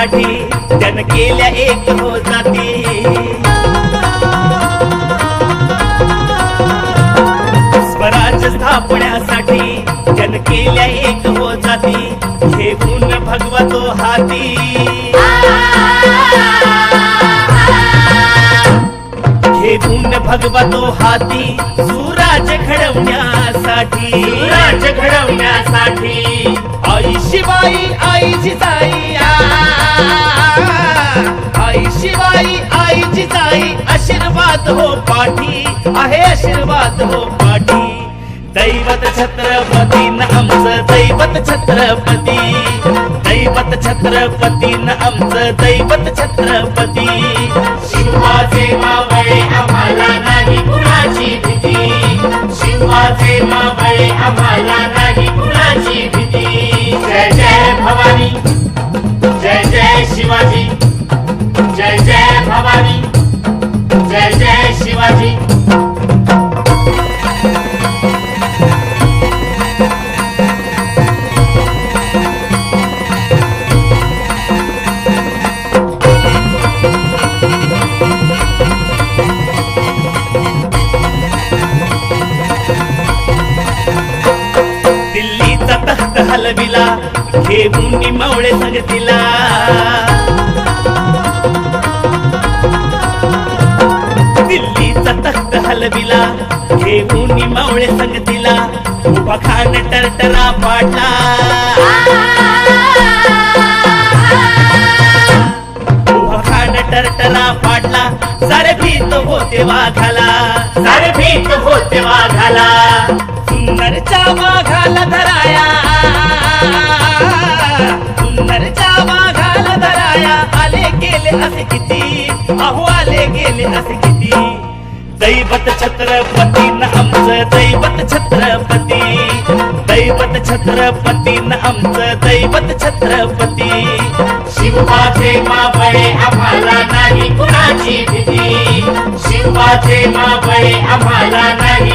स्थापण्यासाठी त्यानं केल्या एक हो जाती. स्वराज्य स्थापण्यासाठी त्यानं केल्या एक हो जाती. घेऊन भगवतो हाती. भगवतो हाती सुराज घडवण्यासाठी. राज घडवण्यासाठी. आई शिवाई आई जिजाई आशीर्वाद हो पाठी आहे आशीर्वाद हो पाठी. दैवत छत्रपती न आमचं दैवत छत्रपती. दैवत छत्रपती न आमचं दैवत छत्रपती. शिवाचे मावळे तख्त हे मुंडी मावळे संगतीला. दिल्लीचा तख्त हलविला हे मुंडी मावळे संगतीला. उभा टरटरा पाडला उभा टरटरा पाडला सारे भीत होते वाघाला. सारे भीत होते वाघाला. गेले असे किती? अहो आले गेले असे किती? दैवत छत्रपती न आमचं दैवत छत्रपती. दैवत छत्रपती न आमचं दैवत छत्रपती. शिवाचे मावळे आम्हाला नाही कुणाची भीती. शिवाचे मावळे आम्हाला नाही